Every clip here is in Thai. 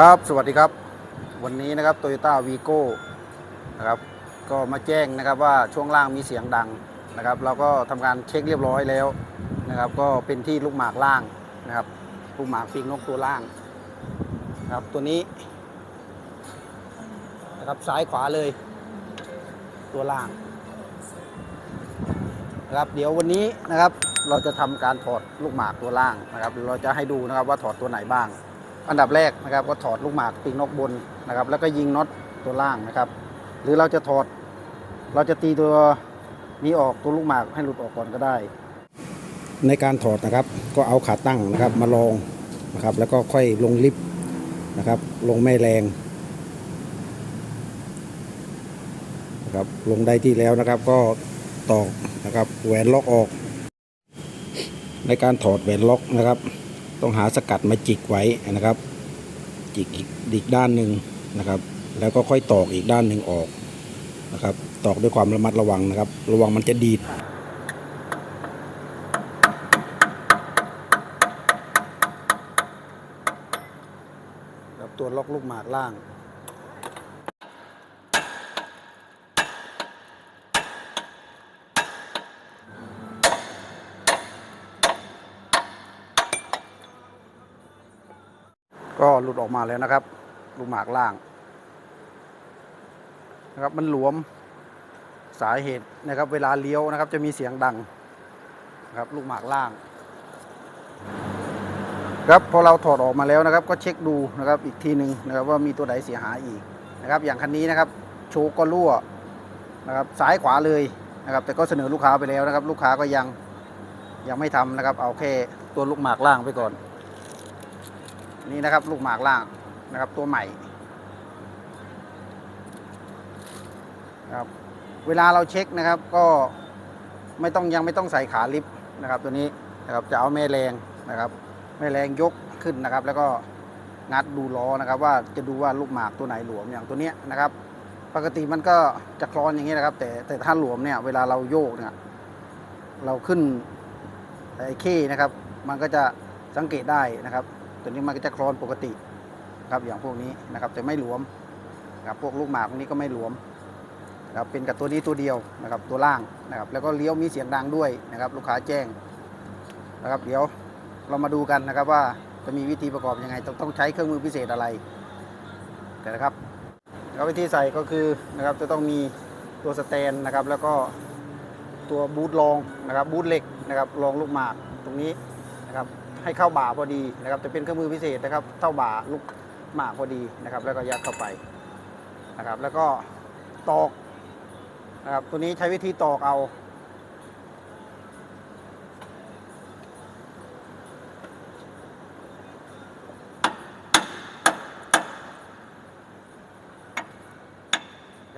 ครับสวัสดีครับวันนี้นะครับโตโยต้าวีโก้นะครับก็มาแจ้งนะครับว่าช่วงล่างมีเสียงดังนะครับ เราก็ทำการเช็คเรียบร้อยแล้วนะครับ ก็เป็นที่ลูกหมากล่างนะครับ ลูกหมากปีกนกตัวล่างนะครับตัวนี้นะครับซ้ายขวาเลย ตัวล่างนะครับเดี๋ยววันนี้นะครับเราจะทำการถอดลูกหมากตัวล่างนะครับ เราจะให้ดูนะครับว่าถอดตัวไหนบ้าง อันดับแรกนะครับก็ถอดลูกหมากปีกนกบนนะครับ แล้วก็ยิงน็อตตัวล่างนะครับ หรือเราจะถอดเราจะตีตัวนี้ออกตัวลูกหมากให้หลุดออกก่อนก็ได้ ในการถอดนะครับก็เอาขาตั้งนะครับมาลองนะครับ แล้วก็ค่อยลงลิฟต์นะครับ ลงแม่แรงนะครับลงได้ที่แล้วนะครับก็ตอกนะครับแหวนล็อกออก ในการถอดแหวนล็อกนะครับ ต้องหาสกัดมาจิกไว้นะครับ จิกอีกด้านหนึ่งนะครับ แล้วก็ค่อยตอกอีกด้านหนึ่งออกนะครับ ตอกด้วยความระมัดระวังนะครับ ระวังมันจะดีดตัวล็อกลูกหมากล่าง ก็หลุดออกมาแล้วนะครับ ลูกหมากล่างนะครับมันหลวมสาเหตุนะครับ เวลาเลี้ยวนะครับ จะมีเสียงดังนะครับ ลูกหมากล่าง ครับพอเราถอดออกมาแล้วนะครับ ก็เช็คดูนะครับอีกทีหนึ่งนะครับ ว่ามีตัวไหนเสียหายอีกนะครับ อย่างคันนี้นะครับ โชว์ก็รั่วนะครับซ้ายขวาเลยนะครับ แต่ก็เสนอลูกค้าไปแล้วนะครับ ลูกค้าก็ยังยังไม่ทำนะครับ เอาแค่ตัวลูกหมากล่างไปก่อน นี่นะครับลูกหมากล่างนะครับตัวใหม่ครับเวลาเราเช็คนะครับก็ไม่ต้องยังไม่ต้องใส่ขาลิฟต์นะครับ ตัวนี้นะครับจะเอาแม่แรงนะครับแม่แรงยกขึ้นนะครับ แล้วก็งัดดูล้อนะครับ ว่าจะดูว่าลูกหมากตัวไหนหลวมอย่างตัวเนี้ยนะครับ ปกติมันก็จะคลอนอย่างนี้นะครับ แต่แต่ถ้าหลวมเนี่ยเวลาเราโยกเนี่ยเราขึ้นไอ้ขี้นะครับ มันก็จะสังเกตได้นะครับ ตัวนี้มันก็จะคลอนปกติครับอย่างพวกนี้นะครับแต่ไม่หลวมนะครับพวกลูกหมากพวกนี้ก็ไม่หลวมนะครับเป็นกับตัวนี้ตัวเดียวนะครับตัวล่างนะครับแล้วก็เลี้ยวมีเสียงดังด้วยนะครับลูกค้าแจ้งนะครับเดี๋ยวเรามาดูกันนะครับว่าจะมีวิธีประกอบยังไงต้องต้องใช้เครื่องมือพิเศษอะไรแต่นะครับแล้ววิธีใส่ก็คือนะครับจะต้องมีตัวสแตนนะครับแล้วก็ตัวบูทรองนะครับบูทเหล็กนะครับรองลูกหมากตรงนี้นะครับ ให้เข้าบ่าพอดีนะครับจะเป็นเครื่องมือพิเศษนะครับเท่าบ่าลูกหมากพอดีนะครับ แล้วก็ยัดเข้าไปนะครับ แล้วก็ตอกนะครับตัวนี้ใช้วิธีตอกเอา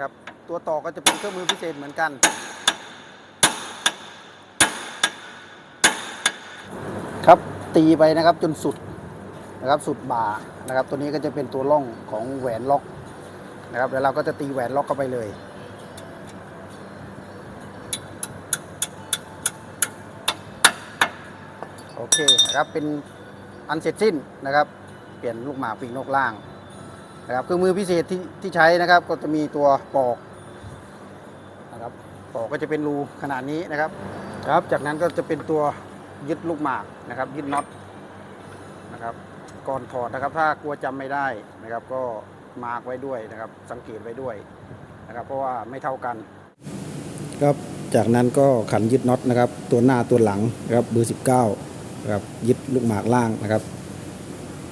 ครับตัวตอกก็จะเป็นเครื่องมือพิเศษเหมือนกัน ครับ ตีไปนะครับจนสุดนะครับสุดบ่านะครับ ตัวนี้ก็จะเป็นตัวล่องของแหวนล็อกนะครับแล้วเราก็จะตีแหวนล็อกเข้าไปเลยโอเคนะครับเป็นอันเสร็จสิ้นนะครับ เปลี่ยนลูกหมาปีกนกล่างนะครับเครื่องมือพิเศษที่ที่ใช้นะครับ ก็จะมีตัวปอกนะครับปอกก็จะเป็นรูขนาดนี้นะครับ ครับจากนั้นก็จะเป็นตัว ยึดลูกหมากนะครับยึดน็อตนะครับก่อนถอดนะครับถ้ากลัวจำไม่ได้นะครับ ก็มาร์กไว้ด้วยนะครับ สังเกตไว้ด้วยนะครับ เพราะว่าไม่เท่ากันครับจากนั้นก็ขันยึดน็อตนะครับ ตัวหน้าตัวหลังนะครับเบอร์19นะครับยึดลูกหมากล่างนะครับ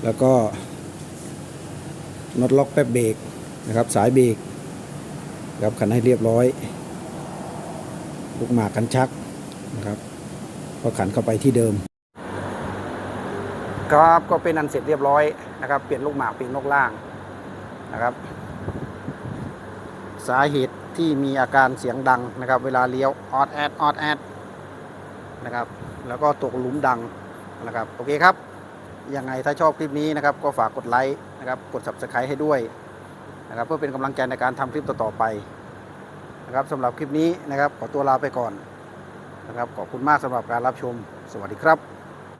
แล้วก็น็อตล็อกแป๊บเบรกนะครับ สายเบรกครับขันให้เรียบร้อย ลูกหมากขันชักนะครับ ก็ขันเข้าไปที่เดิม ครับก็เป็นอันเสร็จเรียบร้อยนะครับ เปลี่ยนลูกหมากเปีกนกล่างนะครับ สาเหตุที่มีอาการเสียงดังนะครับ เวลาเลี้ยวออดแอดออดแอดนะครับแล้วก็ตกหลุมดังนะครับโอเคครับยังไงถ้าชอบคลิปนี้นะครับก็ฝากกดไลค์นะครับกด subscribe ให้ด้วยนะครับเพื่อเป็นกำลังใจในการทำคลิปต่อๆไปนะครับสำหรับคลิปนี้นะครับขอตัวลาไปก่อน นะครับขอบคุณมากสำหรับการรับชม สวัสดีครับ